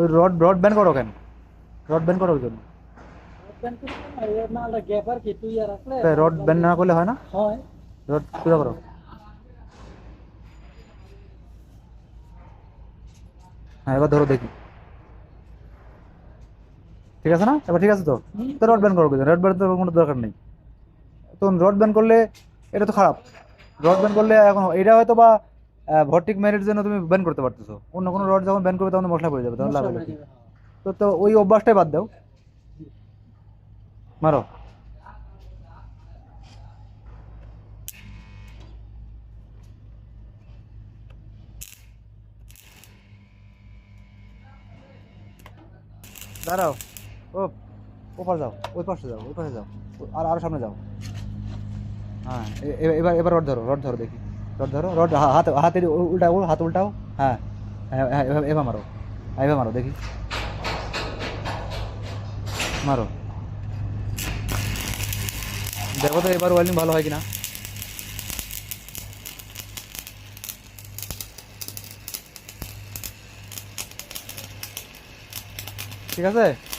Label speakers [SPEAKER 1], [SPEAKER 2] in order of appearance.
[SPEAKER 1] ওই rod rod ban করো কেন? রড ব্যান করো ওই জন্য। রড ব্যান না করলে হয় না?
[SPEAKER 2] হয়।
[SPEAKER 1] রড সোজা করো। হ্যাঁ এবার ধরো দেখি। ঠিক আছে না? এবার ঠিক আছে তো? তো রড ব্যান করো রড ব্যান তো কোনো দরকার নেই। তো রড ব্যান করলে এটা তো খারাপ। রড ব্যান করলে এখন এটা হয়তো বা ভর্টিক ম্যারিট জন্য তুমি ব্যান করতে পারতেছো। অন্য কোনো রড যখন ব্যান করবে তখন মশলা পড়ে যাবে তখন লাভ হলো তো তো ওই অভ্যাসটাই বাদ দাও। মারো। দাঁড়াও। ও ও পাশে যাও ওই পাশে যাও ওই পাশে যাও। আর আরও সামনে যাও। হ্যাঁ এবার এবার রড ধরো রড ধরো দেখি। রড ধরো, রড হাত হাতের উ- উল্টাও, হাত উল্টাও। হ্যাঁ হ্যাঁ হ্যাঁ এভাবে মারো এভাবে মারো, দেখি। মারো। দেখো তো এবার ওয়েল্ডিং ভালো হয় কিনা। ঠিক আছে?